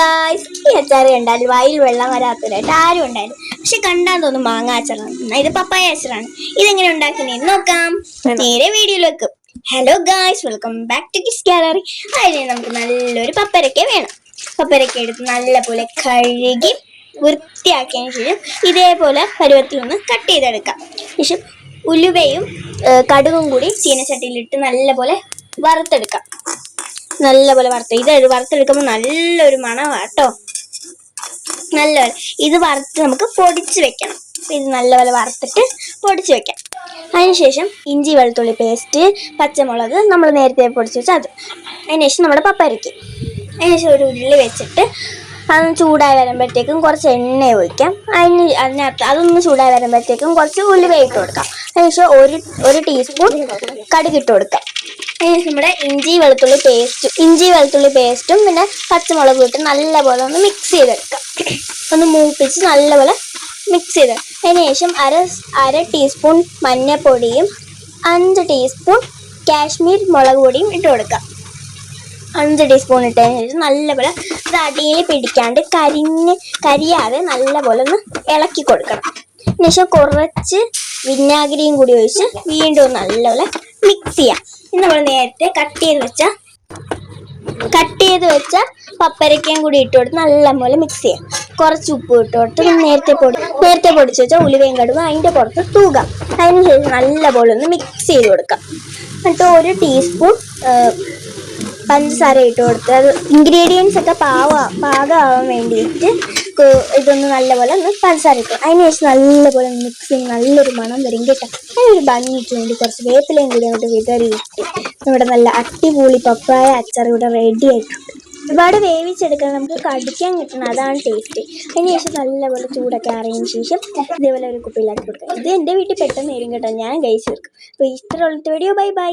Guys ഈ അച്ചാർ കണ്ടാൽ വായിൽ വെള്ളം വരാത്തതായിട്ട് ആരും ഉണ്ടായിരുന്നു പക്ഷെ കണ്ടാൻ തോന്നും മാങ്ങ അച്ചാറാണ്. ഇത് പപ്പായ അച്ചാറാണ്. ഇതെങ്ങനെ ഉണ്ടാക്കുന്നതെന്ന് നോക്കാം. നേരെ വീഡിയോയിലേക്ക്. Hello guys welcome back to Kiss Gallery അതിന് നമുക്ക് നല്ലൊരു പപ്പരക്ക വേണം. പപ്പരക്ക എടുത്ത് നല്ലപോലെ കഴുകി വൃത്തിയാക്കിയതിന് ശേഷം ഇതേപോലെ പരുവത്തിൽ ഒന്ന് കട്ട് ചെയ്തെടുക്കാം. ശേഷം ഉലുവയും കടുകും കൂടി ചീനച്ചട്ടിയിലിട്ട് നല്ലപോലെ വറുത്തെടുക്കാം. നല്ലപോലെ വറുത്ത്. ഇത് വറുത്തെടുക്കുമ്പോൾ നല്ലൊരു മണമാണ് കേട്ടോ നല്ലപോലെ. ഇത് വറുത്ത് നമുക്ക് പൊടിച്ച് വെക്കണം. ഇത് നല്ലപോലെ വറുത്തിട്ട് പൊടിച്ച് വെക്കാം. അതിനുശേഷം ഇഞ്ചി വെളുത്തുള്ളി പേസ്റ്റ് പച്ചമുളക് നമ്മൾ നേരത്തെ പൊടിച്ച് വെച്ചാൽ അത്. അതിനുശേഷം നമ്മുടെ പപ്പരയ്ക്ക് അതിനുശേഷം ഒരു ഉള്ളി വെച്ചിട്ട് അതൊന്ന് ചൂടായി വരുമ്പോഴത്തേക്കും കുറച്ച് എണ്ണ ഒഴിക്കാം. അതിന് അതിനകത്ത് അതൊന്ന് ചൂടായി വരുമ്പോഴത്തേക്കും കുറച്ച് ഉലുവ ഇട്ട് കൊടുക്കാം. അതിനുശേഷം ഒരു ഒരു ടീസ്പൂൺ കടുകിട്ട് കൊടുക്കാം. നമ്മുടെ ഇഞ്ചി വെളുത്തുള്ളി പേസ്റ്റും ഇഞ്ചി വെളുത്തുള്ളി പേസ്റ്റും പിന്നെ പച്ചമുളക് ഇട്ട് നല്ലപോലെ ഒന്ന് മിക്സ് ചെയ്തെടുക്കാം. ഒന്ന് മൂപ്പിച്ച് നല്ലപോലെ മിക്സ് ചെയ്ത് അതിനുശേഷം അര അര ടീസ്പൂൺ മഞ്ഞൾപ്പൊടിയും അഞ്ച് ടീസ്പൂൺ കാശ്മീർ മുളക് പൊടിയും ഇട്ട് കൊടുക്കാം. അഞ്ച് ടീസ്പൂൺ ഇട്ടതിന് ശേഷം നല്ലപോലെ ഇത് അടിയിൽ പിടിക്കാണ്ട് കരിഞ്ഞ് കരിയാതെ നല്ലപോലെ ഒന്ന് ഇളക്കി കൊടുക്കണം. അതിനുശേഷം കുറച്ച് വിനാഗിരിയും കൂടി ഒഴിച്ച് വീണ്ടും നല്ലപോലെ മിക്സ് ചെയ്യാം. നമ്മൾ നേരത്തെ കട്ട് ചെയ്ത് വെച്ച കട്ട് ചെയ്ത് വെച്ച പപ്പരക്കയും കൂടി ഇട്ട് കൊടുത്ത് നല്ലപോലെ മിക്സ് ചെയ്യാം. കുറച്ച് ഉപ്പ് ഇട്ട് കൊടുത്ത് നേരത്തെ പൊടി നേരത്തെ പൊടിച്ച് വെച്ചാൽ ഉലുവയും കടുവ അതിന്റെ പുറത്ത് തൂകാം. അതിന് ശേഷം നല്ലപോലെ ഒന്ന് മിക്സ് ചെയ്ത് കൊടുക്കാം. എന്നിട്ട് ഒരു ടീസ്പൂൺ പഞ്ചസാര ഇട്ട് കൊടുത്ത് അത് ഇൻഗ്രീഡിയൻസ് ഒക്കെ പാവ പാകമാവാൻ വേണ്ടിയിട്ട് ഇതൊന്ന് നല്ലപോലെ ഒന്ന് പഞ്ചസാര അതിനുശേഷം അതിന് ശേഷം നല്ലപോലെ മിക്സ് ചെയ്ത് നല്ലൊരു മണം വരും കേട്ടോ. അതിനൊരു ഭംഗിക്ക് വേണ്ടി കുറച്ച് വേപ്പിലയും കൂടി അങ്ങോട്ട് വിതറി വിതറിയിട്ട്. നമ്മുടെ നല്ല അടിപൊളി പപ്പായ അച്ചാർ ഇവിടെ റെഡി ആയിട്ടുണ്ട്. ഒരുപാട് വേവിച്ചെടുക്കാൻ നമുക്ക് കടിക്കാൻ കിട്ടണം. അതാണ് ടേസ്റ്റ് അതിനുശേഷം നല്ലപോലെ ചൂടൊക്കെ അറിയുന്ന ശേഷം ഇതേപോലെ ഒരു കുപ്പിയിലാക്കി കൊടുക്കാം. ഇത് എന്റെ വീട്ടിൽ പെട്ടെന്ന് വരും കേട്ടോ. ഞാൻ കഴിച്ചു തീർക്കും. അപ്പോൾ ഇഷ്ടമുള്ള വീഡിയോ ബൈ ബൈ